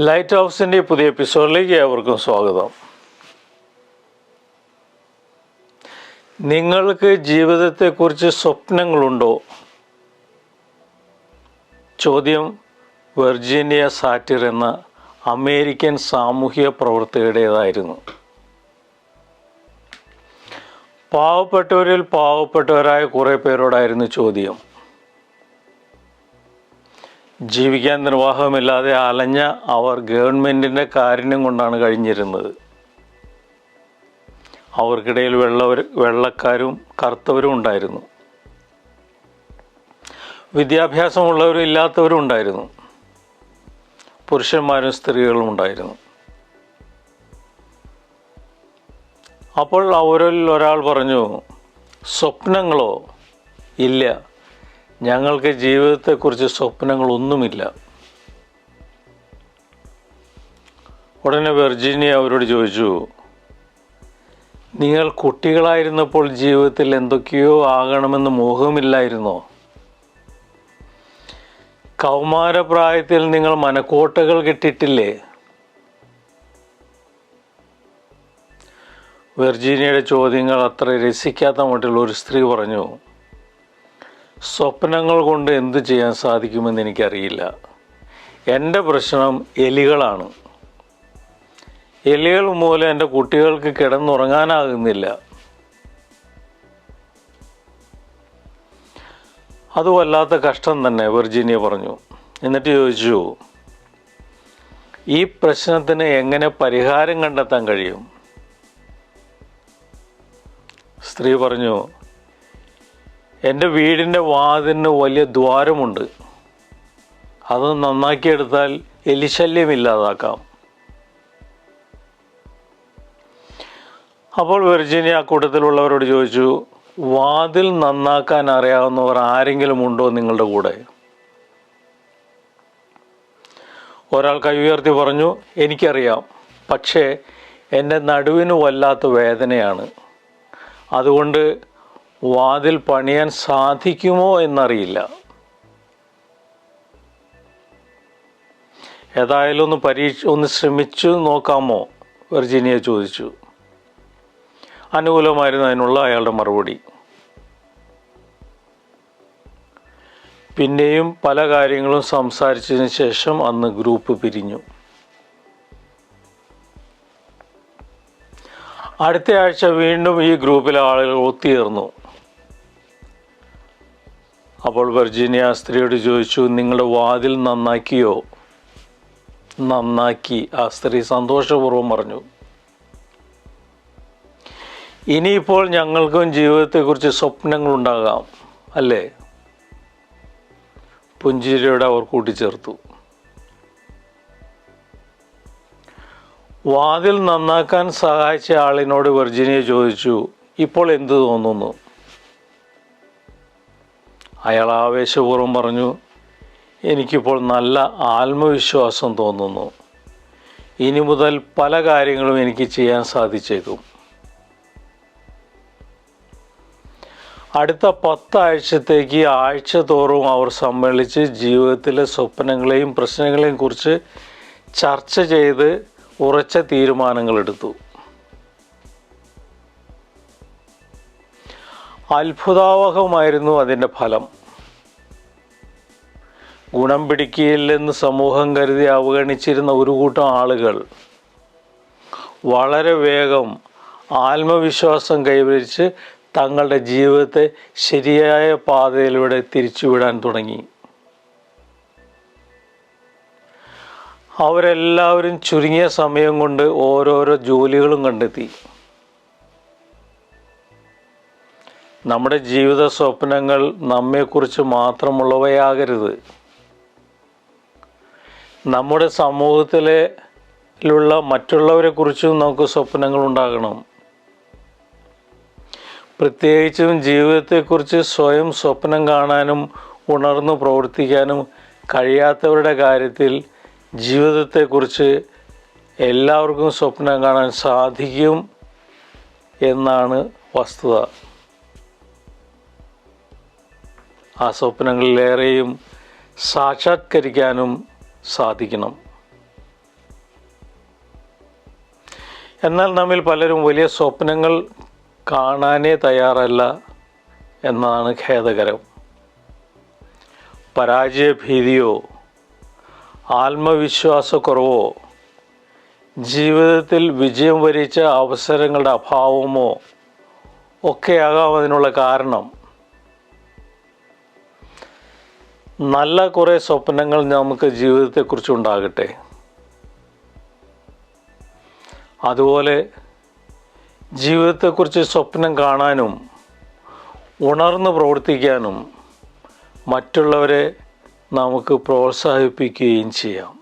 Light ഹൗസിന്റെ പുതിയ എപ്പിസോഡിലേക്ക് ഏവർക്കും സ്വാഗതം. നിങ്ങൾക്ക് ജീവിതത്തെക്കുറിച്ച് സ്വപ്നങ്ങളുണ്ടോ? ചോദ്യം വെർജീനിയ സാറ്റിർ എന്ന അമേരിക്കൻ സാമൂഹിക പ്രവർത്തകരുടേതായിരുന്നു. പാവപ്പെട്ടവരിൽ പാവപ്പെട്ടവരായ കുറേ പേരോടായിരുന്നു ചോദ്യം. ജീവിക്കാൻ നിർവാഹമില്ലാതെ അലഞ്ഞ അവർ ഗവൺമെന്റിന്റെ കാരുണ്യം കൊണ്ടാണ് കഴിഞ്ഞിരുന്നത്. അവർക്കിടയിൽ വെള്ളവർ വെള്ളക്കാരും കറുത്തവരും ഉണ്ടായിരുന്നു. വിദ്യാഭ്യാസമുള്ളവരും ഇല്ലാത്തവരും ഉണ്ടായിരുന്നു. പുരുഷന്മാരും സ്ത്രീകളും ഉണ്ടായിരുന്നു. അപ്പോൾ അവരിൽ ഒരാൾ പറഞ്ഞു സ്വപ്നങ്ങളോ ഇല്ല. ഞങ്ങൾക്ക് ജീവിതത്തെക്കുറിച്ച് സ്വപ്നങ്ങളൊന്നുമില്ല. ഉടനെ വെർജീനിയ അവരോട് ചോദിച്ചു നിങ്ങൾ കുട്ടികളായിരുന്നപ്പോൾ ജീവിതത്തിൽ എന്തൊക്കെയോ ആകണമെന്ന് മോഹമില്ലായിരുന്നോ? കൗമാരപ്രായത്തിൽ നിങ്ങൾ മനക്കോട്ടകൾ കെട്ടിട്ടില്ലേ വെർജീനിയയുടെ ചോദ്യങ്ങൾ അത്ര രസിക്കാത്ത മട്ടിൽ ഒരു സ്ത്രീ പറഞ്ഞു സ്വപ്നങ്ങൾ കൊണ്ട് എന്ത് ചെയ്യാൻ സാധിക്കുമെന്ന് എനിക്കറിയില്ല. എന്റെ പ്രശ്നം എലികളാണ്. എലികൾ മൂലം എന്റെ കുട്ടികൾക്ക് കിടന്നുറങ്ങാനാകുന്നില്ല. അത് വല്ലാത്ത കഷ്ടം തന്നെ വെർജീനിയ പറഞ്ഞു. എന്നിട്ട് ചോദിച്ചു ഈ പ്രശ്നത്തിന് എങ്ങനെ പരിഹാരം കണ്ടെത്താൻ കഴിയും? സ്ത്രീ പറഞ്ഞു എന്റെ വീടിന്റെ വാതിലിന് വലിയ ദ്വാരമുണ്ട്. അത് നന്നാക്കിയെടുത്താൽ എലിശല്യം ഇല്ലാതാക്കാം. അപ്പോൾ വെർജീനിയ കൂട്ടത്തിലുള്ളവരോട് ചോദിച്ചു വാതിൽ നന്നാക്കാൻ അറിയാവുന്നവർ ആരെങ്കിലും ഉണ്ടോ നിങ്ങളുടെ കൂടെ? ഒരാൾ കൈ ഉയർത്തി പറഞ്ഞു എനിക്കറിയാം. പക്ഷേ എന്റെ നടുവിന് വല്ലാത്ത വേദനയാണ്. അതുകൊണ്ട് വാതിൽ പണിയാൻ സാധിക്കുമോ എന്നറിയില്ല. ഏതായാലും ഒന്ന് പരീക്ഷ ഒന്ന് ശ്രമിച്ചു നോക്കാമോ? വെർജീനിയ ചോദിച്ചു. അനുകൂലമായിരുന്നു അതിനുള്ള അയാളുടെ മറുപടി. പിന്നെയും പല കാര്യങ്ങളും സംസാരിച്ചതിന് ശേഷം അന്ന് ഗ്രൂപ്പ് പിരിഞ്ഞു. അടുത്ത ആഴ്ച വീണ്ടും ഈ ഗ്രൂപ്പിലെ ആളുകൾ ഒത്തുചേർന്നു. അപ്പോൾ വെർജീനിയ സ്ത്രീയോട് ചോദിച്ചു നിങ്ങളുടെ വാതിൽ നന്നാക്കിയോ? നന്നാക്കി ആ സ്ത്രീ സന്തോഷപൂർവം പറഞ്ഞു. ഇനിയിപ്പോൾ ഞങ്ങൾക്കും ജീവിതത്തെക്കുറിച്ച് സ്വപ്നങ്ങളുണ്ടാകാം അല്ലേ? പുഞ്ചിരിയോടെ അവർ കൂട്ടിച്ചേർത്തു. വാതിൽ നന്നാക്കാൻ സഹായിച്ച ആളിനോട് വെർജിനിയ ചോദിച്ചു ഇപ്പോൾ എന്തു തോന്നുന്നു? അയാൾ ആവേശപൂർവം പറഞ്ഞു എനിക്കിപ്പോൾ നല്ല ആത്മവിശ്വാസം തോന്നുന്നു. ഇനി മുതൽ പല കാര്യങ്ങളും എനിക്ക് ചെയ്യാൻ സാധിച്ചേക്കും. അടുത്ത പത്താഴ്ചത്തേക്ക് ആഴ്ച തോറും അവർ സമ്മേളിച്ച് ജീവിതത്തിലെ സ്വപ്നങ്ങളെയും പ്രശ്നങ്ങളെയും കുറിച്ച് ചർച്ച ചെയ്ത് ഉറച്ച തീരുമാനങ്ങളെടുത്തു. അത്ഭുതാവഹമായിരുന്നു അതിന്റെ ഫലം. ഗുണം പിടിക്കില്ലെന്ന് സമൂഹം കരുതി അവഗണിച്ചിരുന്ന ഒരു കൂട്ടം ആളുകൾ വളരെ വേഗം ആത്മവിശ്വാസം കൈവരിച്ച് തങ്ങളുടെ ജീവിതത്തെ ശരിയായ പാതയിലൂടെ തിരിച്ചുവിടാൻ തുടങ്ങി. അവരെല്ലാവരും ചുരുങ്ങിയ സമയം കൊണ്ട് ഓരോരോ ജോലികളും കണ്ടെത്തി. നമ്മുടെ ജീവിത സ്വപ്നങ്ങൾ നമ്മെക്കുറിച്ച് മാത്രമുള്ളവയാകരുത്. നമ്മുടെ സമൂഹത്തിലുള്ള മറ്റുള്ളവരെ കുറിച്ചും നമുക്ക് സ്വപ്നങ്ങൾ ഉണ്ടാകണം. പ്രത്യേകിച്ചും ജീവിതത്തെക്കുറിച്ച് സ്വയം സ്വപ്നം കാണാനും ഉണർന്നു പ്രവർത്തിക്കാനും കഴിയാത്തവരുടെ കാര്യത്തിൽ ജീവിതത്തെക്കുറിച്ച് എല്ലാവർക്കും സ്വപ്നം കാണാൻ സാധിക്കും എന്നാണ് വസ്തുത. ആ സ്വപ്നങ്ങളിലേറെയും സാക്ഷാത്കരിക്കാനും സാധിക്കണം. എന്നാൽ നമ്മിൽ പലരും വലിയ സ്വപ്നങ്ങൾ കാണാനേ തയ്യാറല്ല എന്നതാണ് ഖേദകരം. പരാജയഭീതിയോ ആത്മവിശ്വാസക്കുറവോ ജീവിതത്തിൽ വിജയം വരിച്ച അവസരങ്ങളുടെ അഭാവമോ ഒക്കെയാകാം അതിനുള്ള കാരണം. നല്ല കുറേ സ്വപ്നങ്ങൾ നമുക്ക് ജീവിതത്തെക്കുറിച്ച് ഉണ്ടാകട്ടെ. അതുപോലെ ജീവിതത്തെക്കുറിച്ച് സ്വപ്നം കാണാനും ഉണർന്ന് പ്രവർത്തിക്കാനും മറ്റുള്ളവരെ നമുക്ക് പ്രോത്സാഹിപ്പിക്കുകയും ചെയ്യാം.